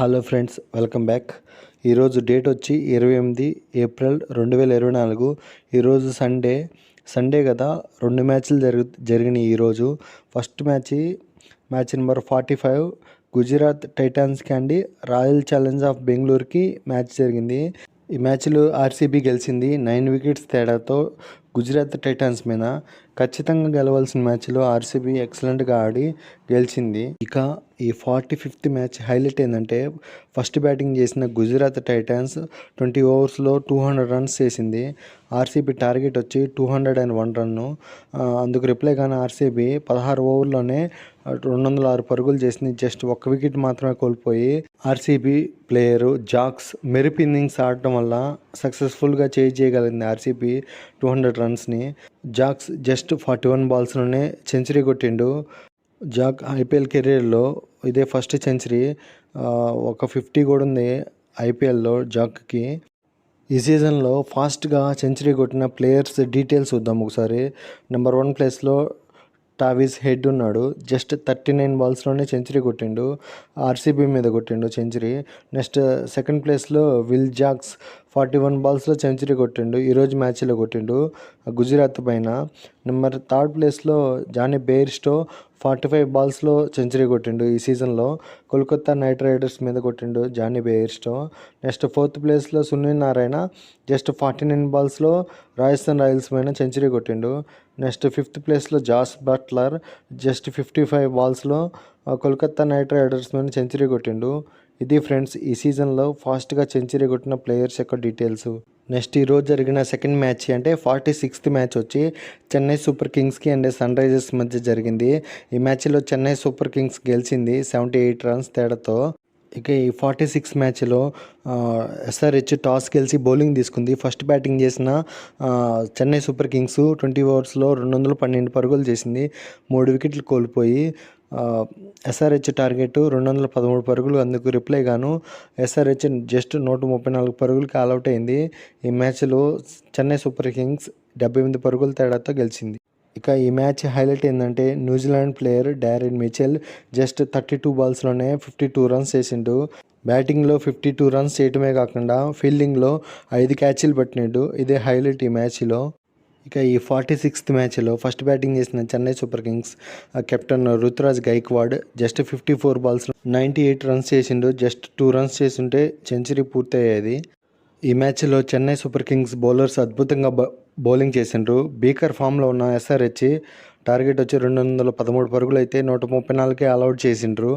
Hello friends welcome back. ఈరోజు date వచ్చి ఇరవై ఎనిమిది ఏప్రిల్ రెండు వేల ఇరవై నాలుగు. ఈరోజు సండే. సండే కదా రెండు మ్యాచ్లు జరుగు జరిగినాయి ఈరోజు. First match match number forty five Gujarat టైటాన్స్కి అండి రాయల్ ఛాలెంజ్ ఆఫ్ బెంగళూరుకి మ్యాచ్ జరిగింది. ఈ మ్యాచ్లో ఆర్సీబీ గెలిచింది. నైన్ వికెట్స్ తేడాతో గుజరాత్ టైటాన్స్ మీద. ఖచ్చితంగా గెలవాల్సిన మ్యాచ్లో ఆర్సీబీ ఎక్సలెంట్గా ఆడి గెలిచింది. ఇక ఈ ఫార్టీ ఫిఫ్త్ మ్యాచ్ హైలైట్ ఏంటంటే ఫస్ట్ బ్యాటింగ్ చేసిన గుజరాత్ టైటాన్స్ ట్వంటీ ఓవర్స్లో టూ హండ్రెడ్ రన్స్ చేసింది. ఆర్సీబీ టార్గెట్ వచ్చి టూ హండ్రెడ్ అండ్ వన్ రన్ను. అందుకు రిప్లై కానీ ఆర్సీబీ పదహారు ఓవర్లోనే రెండు వందల ఆరు పరుగులు చేసింది. జస్ట్ ఒక్క వికెట్ మాత్రమే కోల్పోయి ఆర్సీబీ ప్లేయరు జాక్స్ మెరుపు ఇన్నింగ్స్ ఆడటం వల్ల సక్సెస్ఫుల్గా చేయి చేయగలిగింది ఆర్సీబీ టూ హండ్రెడ్ రన్స్ని. జాక్స్ జస్ట్ ఫార్టీ వన్ బాల్స్లోనే సెంచరీ కొట్టిండు. జాక్ ఐపీఎల్ కెరీర్లో ఇదే ఫస్ట్ సెంచరీ ఒక ఫిఫ్టీ కూడా ఉంది ఐపీఎల్లో జాక్కి. ఈ సీజన్లో ఫాస్ట్గా సెంచరీ కొట్టిన ప్లేయర్స్ డీటెయిల్స్ చూద్దాం ఒకసారి. నెంబర్ వన్ ప్లేస్లో టావీస్ హెడ్ ఉన్నాడు. జస్ట్ థర్టీ నైన్ బాల్స్లోనే సెంచరీ కొట్టిండు. ఆర్సీబీ మీద కొట్టిండు సెంచరీ. నెక్స్ట్ సెకండ్ ప్లేస్లో విల్ జాక్స్ ఫార్టీ వన్ బాల్స్లో సెంచరీ కొట్టిండు ఈరోజు మ్యాచ్లో కొట్టిండు. గుజరాత్ పైన నెంబర్ థర్డ్ ప్లేస్లో జానీ బేర్స్టో ఫార్టీ ఫైవ్ బాల్స్లో సెంచరీ కొట్టిండు ఈ సీజన్లో. కోల్కతా నైట్ రైడర్స్ మీద కొట్టిండు జానీ బెయిర్స్టో నెక్స్ట్ ఫోర్త్ ప్లేస్లో Sunil Narine just forty nine బాల్స్లో Rajasthan royals పైన సెంచరీ కొట్టిండు. నెక్స్ట్ ఫిఫ్త్ ప్లేస్లో Jos Buttler just fifty five బాల్స్లో Kolkata knight riders మీద సెంచరీ కొట్టిండు. ఇది ఫ్రెండ్స్ ఈ సీజన్లో ఫాస్ట్గా సెంచరీ కొట్టిన ప్లేయర్స్ యొక్క డీటెయిల్స్. నెక్స్ట్ ఈరోజు జరిగిన సెకండ్ మ్యాచ్ అంటే ఫార్టీ సిక్స్త్ మ్యాచ్ వచ్చి చెన్నై సూపర్ కింగ్స్కి అండ్ సన్ రైజర్స్ మధ్య జరిగింది. ఈ మ్యాచ్లో చెన్నై సూపర్ కింగ్స్ గెలిచింది సెవెంటీ ఎయిట్ రన్స్ తేడాతో. ఇక ఈ ఫార్టీ సిక్స్ మ్యాచ్లో ఎస్ఆర్హెచ్ టాస్ గెలిచి బౌలింగ్ తీసుకుంది. ఫస్ట్ బ్యాటింగ్ చేసిన చెన్నై సూపర్ కింగ్స్ ట్వంటీ ఓవర్స్లో రెండు వందల పన్నెండు పరుగులు చేసింది. మూడు వికెట్లు కోల్పోయి ఎస్ఆర్హెచ్ టార్గెట్ రెండు వందల పదమూడు పరుగులు. అందుకు రిప్లై గాను ఎస్ఆర్హెచ్ జస్ట్ నూట ముప్పై నాలుగు పరుగులకి ఆల్అవుట్ అయింది. ఈ మ్యాచ్లో చెన్నై సూపర్ కింగ్స్ డెబ్బై ఎనిమిది పరుగుల తేడాతో గెలిచింది. ఇక ఈ మ్యాచ్ హైలైట్ ఏంటంటే New Zealand player Daryl Mitchell just thirty two బాల్స్లోనే fifty two runs చేసిండు. బ్యాటింగ్లో ఫిఫ్టీ టూ రన్స్ చేయటమే కాకుండా ఫీల్డింగ్లో ఐదు క్యాచ్లు పట్టినట్టు ఇదే హైలైట్ ఈ మ్యాచ్లో. ఇక ఈ ఫార్టీ సిక్స్త్ మ్యాచ్లో ఫస్ట్ బ్యాటింగ్ చేసిన Chennai super kings captain Ruturaj Gaikwad just fifty four బాల్స్లో ninety eight runs చేసిండు. జస్ట్ టూ రన్స్ చేస్తుంటే సెంచరీ పూర్తయ్యేది. ఈ మ్యాచ్లో చెన్నై సూపర్ కింగ్స్ బౌలర్స్ అద్భుతంగా బౌలింగ్ చేసిండ్రు. బీకర్ ఫామ్లో ఉన్న ఎస్ఆర్హెచ్ టార్గెట్ వచ్చి రెండు వందల పదమూడు పరుగులు అయితే నూట ముప్పై నాలుగే అలౌట్ చేసిండ్రు.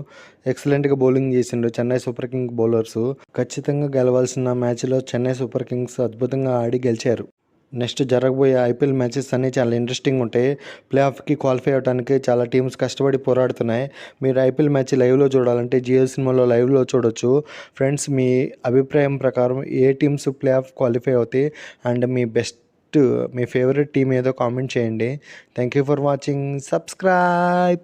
ఎక్సలెంట్గా బౌలింగ్ చేసిండ్రు చెన్నై సూపర్ కింగ్ బౌలర్స్. ఖచ్చితంగా గెలవాల్సిన మ్యాచ్లో చెన్నై సూపర్ కింగ్స్ అద్భుతంగా ఆడి గెలిచారు. నెక్స్ట్ జరగబోయే ఐపీఎల్ మ్యాచెస్ అన్నీ చాలా ఇంట్రెస్టింగ్ ఉంటాయి. ప్లే ఆఫ్కి క్వాలిఫై అవ్వడానికి చాలా టీమ్స్ కష్టపడి పోరాడుతున్నాయి. మీరు ఐపీఎల్ మ్యాచ్ లైవ్లో చూడాలంటే జియో సినిమాలో లైవ్లో చూడొచ్చు. ఫ్రెండ్స్ మీ అభిప్రాయం ప్రకారం ఏ టీమ్స్ ప్లే ఆఫ్ క్వాలిఫై అవుతాయి? అండ్ మీ బెస్ట్ మీ ఫేవరెట్ టీం ఏదో కామెంట్ చేయండి. Thank you for watching subscribe